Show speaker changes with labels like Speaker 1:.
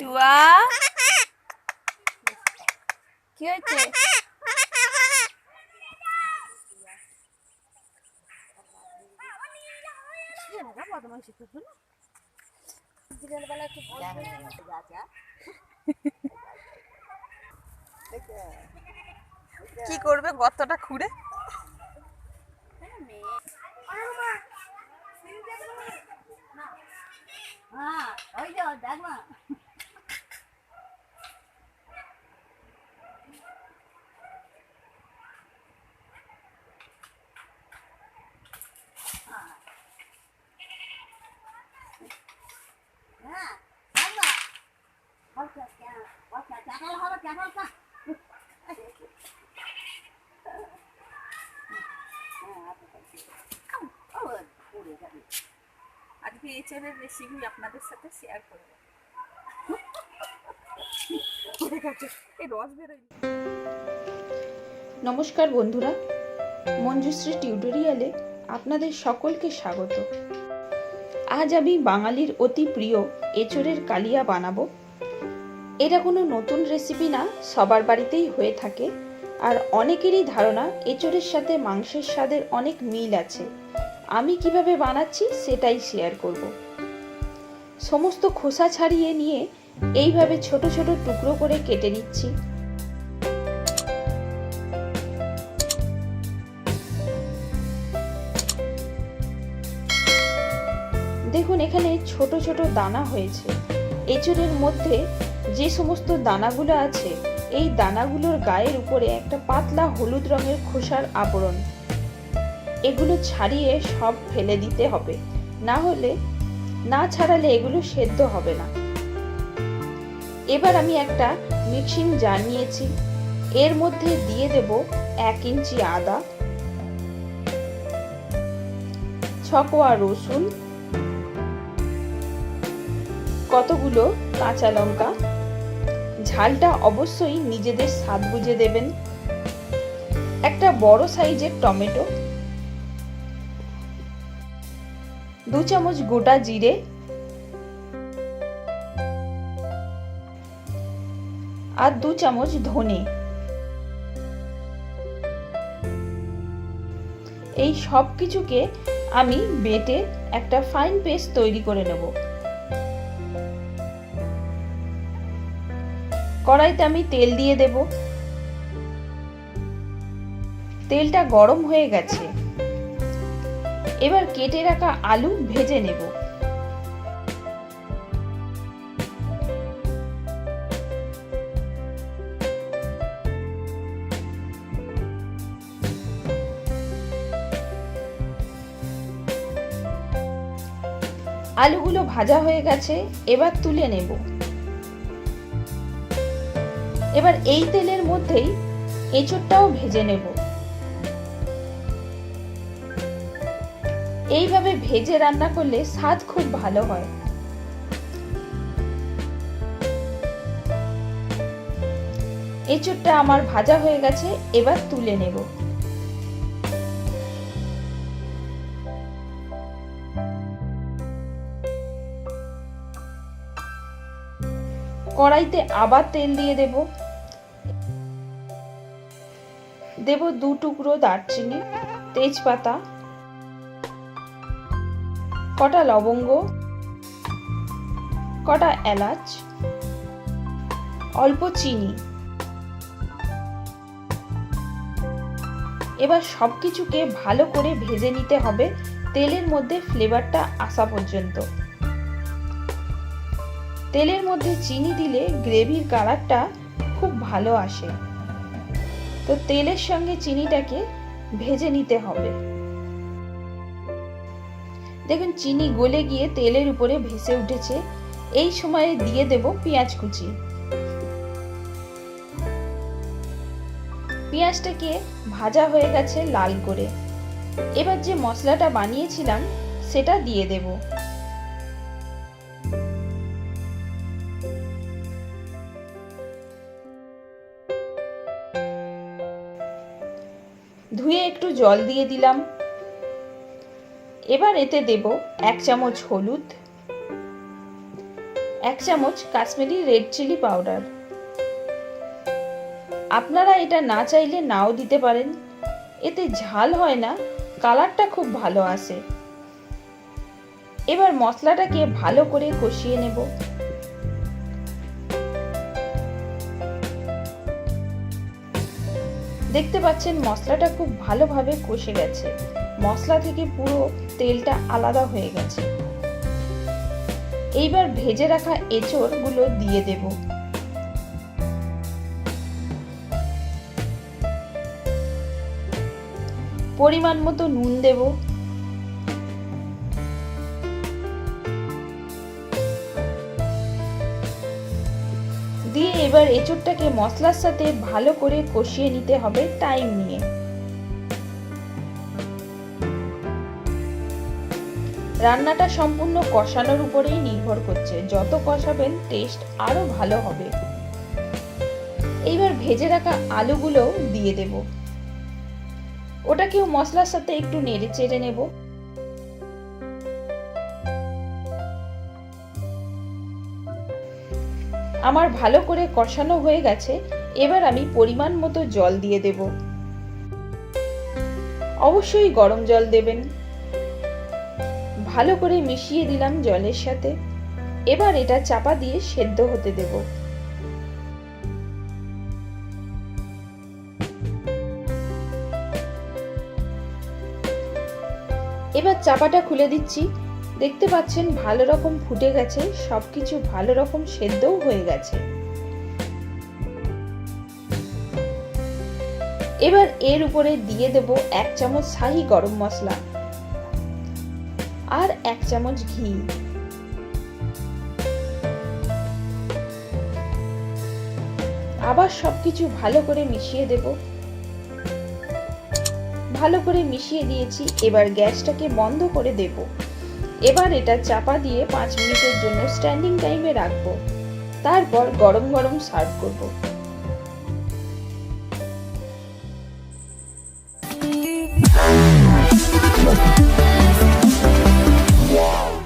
Speaker 1: টুয়া কি হয়েছে কি করবে গর্তটা খুঁড়ে
Speaker 2: হ্যাঁ ওই দেখ হ্যাঁ দেখ না বলছে কেন
Speaker 1: আজকে এচেরের রেসিপি আপনাদের সাথে শেয়ার করব। এই
Speaker 3: নমস্কার বন্ধুরা, মঞ্জুশ্রী টিউটোরিয়ালে আপনাদের সকলকে স্বাগত। আজ আমি বাঙালির অতি প্রিয় এচোরের কালিয়া বানাবো। এটা কোনো নতুন রেসিপি না, সবার বাড়িতেই হয়ে থাকে। আর অনেকেরই ধারণা এচোরের সাথে মাংসের স্বাদের অনেক মিল আছে। আমি কীভাবে বানাচ্ছি সেটাই শেয়ার করব। সমস্ত খোসা ছাড়িয়ে নিয়ে এইভাবে ছোট ছোট টুকরো করে কেটে নিচ্ছি। দেখুন, এখানে ছোট ছোট দানা হয়েছে। এঁচড়ের মধ্যে যে সমস্ত দানাগুলো আছে, এই দানাগুলোর গায়ের উপরে একটা পাতলা হলুদ রঙের খোসার আবরণ। এগুলো ছাড়িয়ে সব ফেলে দিতে হবে। না হলে, না ছাড়ালে এগুলো সেদ্ধ হবে না। এবার আমি একটা মিক্সিং জার নিয়েছি। এর মধ্যে দিয়ে দেব এক ইঞ্চি আদা ছকোয়া রসুন, কতগুলো কাঁচা লঙ্কা ঝালটা অবশ্যই নিজেদের স্বাদ বুঝে দেবেন। একটা বড় সাইজের টমেটো। দু চামচ গোটা জিরে। আর দু চামচ ধনে। এই সব কিছুকে আমি বেটে একটা ফাইন পেস্ট তৈরি করে নেব। কড়াইতে আমি তেল দিয়ে দেব। তেলটা গরম হয়ে গেছে। এবার কেটে রাখা আলু ভেজে নেব। আলুগুলো ভাজা হয়ে গেছে, এবার তুলে নেব। এবার এই তেলের মধ্যেই এঁচড়টাও ভেজে নেব। এইভাবে ভেজে রান্না করলে স্বাদ খুব ভালো হয়। এঁচড়টা আমার ভাজা হয়ে গেছে, এবার তুলে নেব। কড়াইতে আবার তেল দিয়ে দেব। দেব দু টুকরো দারচিনি, তেজপাতা, কটা লবঙ্গ, কটা এলাচ, অল্প চিনি। এবার সব কিছুকে ভালো করে ভেজে নিতে হবে তেলের মধ্যে ফ্লেভারটা আসা পর্যন্ত। তেলের মধ্যে চিনি দিলে গ্রেভির কালারটা খুব ভালো আসে। তো তেলের সঙ্গে চিনিটাকে ভেজে নিতে হবে। দেখুন, চিনি গলে গিয়ে তেলের উপরে ভেসে উঠেছে। এই সময়ে দিয়ে দেব পেঁয়াজ কুচি। পেঁয়াজটাকে ভাজা হয়ে গেছে লাল করে। এবার যে মশলাটা বানিয়েছিলাম, সেটা দিয়ে দেব। জল দিয়ে দিলাম। এবার এতে দেব এক চামচ হলুদ, এক চামচ কাশ্মীরি রেড চিলি পাউডার। আপনারা এটা না চাইলে নাও দিতে পারেন। এতে ঝাল হয় না, কালারটা খুব ভালো আসে। এবার মশলাটাকে ভালো করে কষিয়ে নেব। দেখতে পাচ্ছেন মশলাটা খুব ভালোভাবে কষে গেছে। মশলা থেকে পুরো তেলটা আলাদা হয়ে গেছে। এইবার ভেজে রাখা এঁচড়গুলো দিয়ে দেব। পরিমাণ মতো নুন দেব। এবার এঁচড়টাকে মশলার সাথে ভালো করে কষিয়ে নিতে হবে টাইম নিয়ে। রান্নাটা সম্পূর্ণ কষানোর উপরেই নির্ভর করছে। যত কষাবেন টেস্ট আরও ভালো হবে। এইবার ভেজে রাখা আলুগুলো দিয়ে দেব। ওটাকেও মশলার সাথে একটু নেড়ে চেড়ে নেব। আমার ভালো করে কষানো হয়ে গেছে, এবার আমি পরিমাণ মতো জল দিয়ে দেব। অবশ্যই গরম জল দেবেন। ভালো করে মিশিয়ে দিলাম জলের সাথে। এবার এটা চাপা দিয়ে সেদ্ধ হতে দেব। এবার চাপাটা খুলে দিচ্ছি। দেখতে পাচ্ছেন ভালো রকম ফুটে গেছে, সবকিছু ভালো রকম সেদ্ধও হয়ে গেছে। এবার এর উপরে দিয়ে দেব এক চামচ শাহি গরম মশলা আর এক চামচ ঘি। আবার সবকিছু ভালো করে মিশিয়ে দেব। ভালো করে মিশিয়ে দিয়েছি, এবার গ্যাসটাকে বন্ধ করে দেব। এবার এটা চাপা দিয়ে পাঁচ মিনিটের জন্য স্ট্যান্ডিং টাইমে রাখব। তারপর গরম গরম সার্ভ করব।